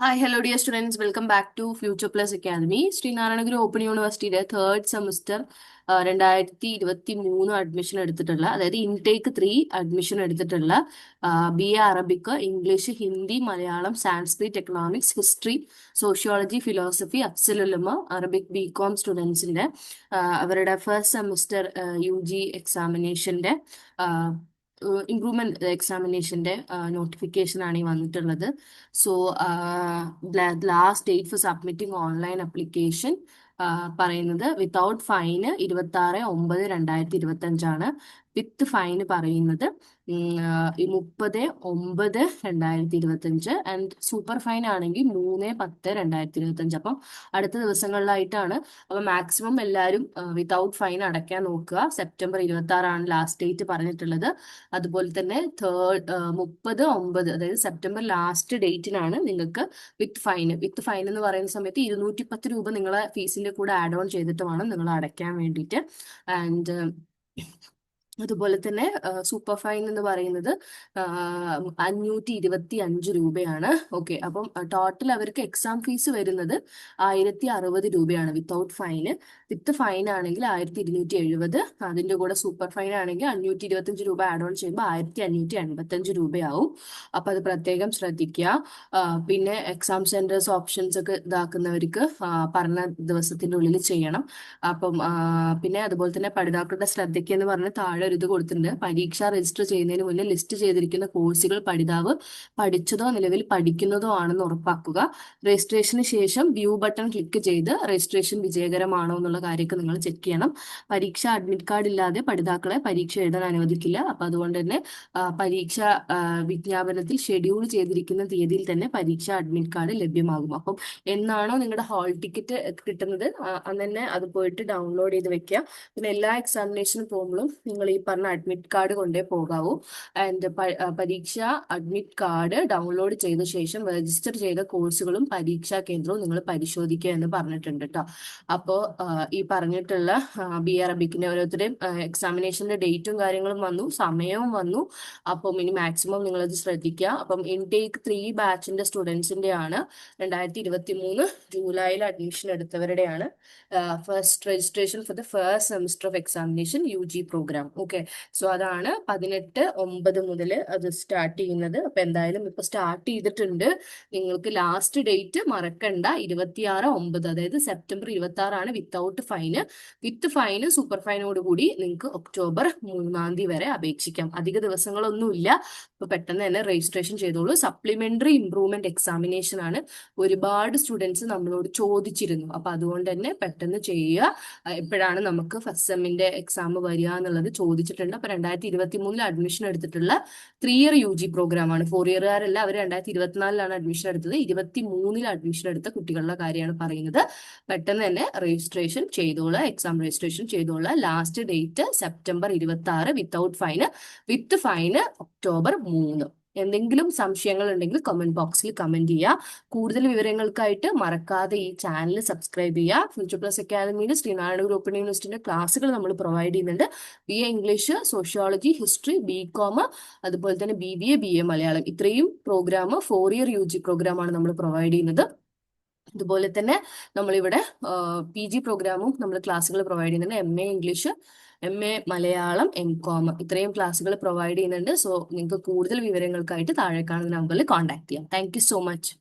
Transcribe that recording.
Hi hello dear students welcome back to Future Plus Academy Sree Narayana Guru open യൂണിവേഴ്സിറ്റിയുടെ third semester രണ്ടായിരത്തി ഇരുപത്തി മൂന്ന് admission എടുത്തിട്ടുള്ള അതായത് ഇൻടേക്ക് ത്രീ അഡ്മിഷൻ എടുത്തിട്ടുള്ള B A Arabic English Hindi Malayalam Sanskrit economics history sociology philosophy Afzal-ul-Ulama Arabic B Com സ്റ്റുഡൻസിന്റെ അവരുടെ first semester U G എക്സാമിനേഷന്റെ improvement എക്സാമിനേഷന്റെ നോട്ടിഫിക്കേഷൻ ആണ് ഈ വന്നിട്ടുള്ളത്. So last date for submitting online application പറയുന്നത്. Without fine ഇരുപത്തി ആറ് ഒമ്പത് രണ്ടായിരത്തി ഇരുപത്തി അഞ്ചാണ് വിത്ത് ഫൈന് പറയുന്നത് മുപ്പത് ഒമ്പത് രണ്ടായിരത്തി ഇരുപത്തി അഞ്ച് ആൻഡ് സൂപ്പർ ഫൈൻ ആണെങ്കിൽ മൂന്ന് പത്ത് രണ്ടായിരത്തി ഇരുപത്തി അഞ്ച് അപ്പം അടുത്ത ദിവസങ്ങളിലായിട്ടാണ്. അപ്പം മാക്സിമം എല്ലാവരും വിതൗട്ട് ഫൈൻ അടയ്ക്കാൻ നോക്കുക. സെപ്റ്റംബർ ഇരുപത്തി ആറാണ് ലാസ്റ്റ് ഡേറ്റ് പറഞ്ഞിട്ടുള്ളത്. അതുപോലെ തന്നെ തേർഡ് മുപ്പത് ഒമ്പത് അതായത് സെപ്റ്റംബർ ലാസ്റ്റ് ഡേറ്റിനാണ് നിങ്ങൾക്ക് വിത്ത് ഫൈൻ വിത്ത് ഫൈൻ എന്ന് പറയുന്ന സമയത്ത് ഇരുന്നൂറ്റി പത്ത് രൂപ നിങ്ങളെ ഫീസിന്റെ കൂടെ ആഡ് ഓൺ ചെയ്തിട്ട് വേണം നിങ്ങൾ അടയ്ക്കാൻ വേണ്ടിയിട്ട്. ആൻഡ് അതുപോലെ തന്നെ സൂപ്പർ ഫൈൻ എന്ന് പറയുന്നത് അഞ്ഞൂറ്റി ഇരുപത്തി അഞ്ച് രൂപയാണ്. ഓക്കെ അപ്പം ടോട്ടൽ അവർക്ക് എക്സാം ഫീസ് വരുന്നത് ആയിരത്തി അറുപത് രൂപയാണ് വിത്തൗട്ട് ഫൈന് വിത്ത് ഫൈൻ ആണെങ്കിൽ ആയിരത്തി ഇരുന്നൂറ്റി എഴുപത് അതിന്റെ കൂടെ സൂപ്പർ ഫൈൻ ആണെങ്കിൽ അഞ്ഞൂറ്റി ഇരുപത്തഞ്ച് രൂപ ആഡ് ഓൺ ചെയ്യുമ്പോൾ ആയിരത്തി അഞ്ഞൂറ്റി അൻപത്തഞ്ച് രൂപയാവും. അപ്പം അത് പ്രത്യേകം ശ്രദ്ധിക്കുക. പിന്നെ എക്സാം സെന്റേഴ്സ് ഓപ്ഷൻസ് ഒക്കെ ഇതാക്കുന്നവർക്ക് പറഞ്ഞ ദിവസത്തിന്റെ ഉള്ളിൽ ചെയ്യണം. അപ്പം പിന്നെ അതുപോലെ തന്നെ പഠിതാക്കളുടെ ശ്രദ്ധയ്ക്ക് എന്ന് പറഞ്ഞാൽ താഴെ ഒരു ഇത് കൊടുത്തിട്ടുണ്ട്. പരീക്ഷ രജിസ്റ്റർ ചെയ്യുന്നതിന് മുന്നേ ലിസ്റ്റ് ചെയ്തിരിക്കുന്ന കോഴ്സുകൾ പഠിതാവ് പഠിച്ചതോ നിലവിൽ പഠിക്കുന്നതോ ആണെന്ന് ഉറപ്പാക്കുക. രജിസ്ട്രേഷന് ശേഷം വ്യൂ ബട്ടൺ ക്ലിക്ക് ചെയ്ത് രജിസ്ട്രേഷൻ വിജയകരമാണോ എന്നുള്ള കാര്യമൊക്കെ നിങ്ങൾ ചെക്ക് ചെയ്യണം. പരീക്ഷ അഡ്മിറ്റ് കാർഡ് ഇല്ലാതെ പഠിതാക്കളെ പരീക്ഷ എഴുതാൻ അനുവദിക്കില്ല. അപ്പൊ അതുകൊണ്ട് തന്നെ പരീക്ഷ വിജ്ഞാപനത്തിൽ ഷെഡ്യൂൾ ചെയ്തിരിക്കുന്ന തീയതിയിൽ തന്നെ പരീക്ഷ അഡ്മിറ്റ് കാർഡ് ലഭ്യമാകും. അപ്പം എന്നാണോ നിങ്ങളുടെ ഹാൾ ടിക്കറ്റ് കിട്ടുന്നത്? അന്ന് തന്നെ അത് പോയിട്ട് ഡൗൺലോഡ് ചെയ്ത് വെക്കുക. പിന്നെ എല്ലാ എക്സാമിനേഷനും പോകുമ്പോഴും നിങ്ങൾ ഈ പറഞ്ഞ അഡ്മിറ്റ് കാർഡ് കൊണ്ടേ പോകാവൂ. ആൻഡ് പരീക്ഷ അഡ്മിറ്റ് കാർഡ് ഡൗൺലോഡ് ചെയ്ത ശേഷം രജിസ്റ്റർ ചെയ്ത കോഴ്സുകളും പരീക്ഷാ കേന്ദ്രവും നിങ്ങൾ പരിശോധിക്കുക എന്ന് പറഞ്ഞിട്ടുണ്ട് കേട്ടോ അപ്പോ ഈ പറഞ്ഞിട്ടുള്ള ബി അറബിക്കിന്റെ ഓരോരുത്തരുടെയും എക്സാമിനേഷന്റെ ഡേറ്റും കാര്യങ്ങളും വന്നു സമയവും വന്നു. അപ്പം ഇനി മാക്സിമം നിങ്ങളത് ശ്രദ്ധിക്കുക. അപ്പം ഇൻടേക്ക് ത്രീ ബാച്ചിന്റെ സ്റ്റുഡൻസിന്റെ ആണ് രണ്ടായിരത്തി ഇരുപത്തി മൂന്ന് ജൂലൈയിൽ admission എടുത്തവരുടെയാണ് first registration for the first semester of examination U G program okay so അതാണ് പതിനെട്ട് ഒമ്പത് മുതൽ അത് സ്റ്റാർട്ട് ചെയ്യുന്നത്. അപ്പൊ എന്തായാലും ഇപ്പൊ സ്റ്റാർട്ട് ചെയ്തിട്ടുണ്ട്. നിങ്ങൾക്ക് ലാസ്റ്റ് ഡേറ്റ് മറക്കണ്ട. ഇരുപത്തിയാറ് ഒമ്പത് അതായത് സെപ്റ്റംബർ ഇരുപത്തി ആറാണ് without fine with fine super ഫൈനോട് കൂടി നിങ്ങൾക്ക് ഒക്ടോബർ മൂന്നാം തീയതി വരെ അപേക്ഷിക്കാം. അധിക ദിവസങ്ങളൊന്നുമില്ല. ഇപ്പൊ പെട്ടെന്ന് തന്നെ രജിസ്ട്രേഷൻ ചെയ്തോളൂ. സപ്ലിമെന്ററി ഇംപ്രൂവ്മെന്റ് എക്സാമിനേഷൻ ആണ് ഒരുപാട് സ്റ്റുഡൻസ് നമ്മളോട് ചോദിച്ചിരുന്നു. അപ്പൊ അതുകൊണ്ട് തന്നെ പെട്ടെന്ന് ചെയ്യുക. എപ്പോഴാണ് നമുക്ക് ഫസ്റ്റ് സെമ്മിന്റെ എക്സാം വരിക എന്നുള്ളത് ചോദിച്ചിട്ടുണ്ട്. അപ്പൊ രണ്ടായിരത്തി ഇരുപത്തി മൂന്നിൽ അഡ്മിഷൻ എടുത്തിട്ടുള്ള three year U G program ആണ്. ഫോർ ഇയറുകാരല്ല അവർ രണ്ടായിരത്തി ഇരുപത്തിനാലിലാണ് അഡ്മിഷൻ എടുത്തത്. ഇരുപത്തി മൂന്നിൽ അഡ്മിഷൻ എടുത്ത കുട്ടികളുടെ കാര്യമാണ് പറയുന്നത്. പെട്ടെന്ന് തന്നെ രജിസ്ട്രേഷൻ ചെയ്തോളുക എക്സാം രജിസ്ട്രേഷൻ ചെയ്തോളുക ലാസ്റ്റ് ഡേറ്റ് സെപ്റ്റംബർ ഇരുപത്തി ആറ് without fine with fine October മൂന്ന്. എന്തെങ്കിലും സംശയങ്ങൾ ഉണ്ടെങ്കിൽ കമന്റ് ബോക്സിൽ കമന്റ് ചെയ്യുക കൂടുതൽ വിവരങ്ങൾക്കായിട്ട് മറക്കാതെ ഈ ചാനൽ സബ്സ്ക്രൈബ് ചെയ്യുക ഫ്യൂച്ചർ പ്ലസ് അക്കാദമിയിൽ ശ്രീനാരായണ ഗ്രൂപ്പ് യൂണിവേഴ്സിറ്റിന്റെ ക്ലാസ്സുകൾ നമ്മൾ പ്രൊവൈഡ് ചെയ്യുന്നുണ്ട്. B A English sociology history B com അതുപോലെ തന്നെ B B A B A Malayalam ഇത്രയും program four year U G പ്രോഗ്രാമാണ് നമ്മൾ പ്രൊവൈഡ് ചെയ്യുന്നത്. അതുപോലെ തന്നെ നമ്മളിവിടെ പി ജി പ്രോഗ്രാമും നമ്മൾ ക്ലാസ്സുകൾ പ്രൊവൈഡ് ചെയ്യുന്നുണ്ട്. M A English M A Malayalam M com ഇത്രയും ക്ലാസ്സുകൾ പ്രൊവൈഡ് ചെയ്യുന്നുണ്ട്. സോ നിങ്ങൾക്ക് കൂടുതൽ വിവരങ്ങൾക്കായിട്ട് താഴെ കാണുന്ന നമ്പറിൽ കോൺടാക്ട് ചെയ്യാം. Thank so much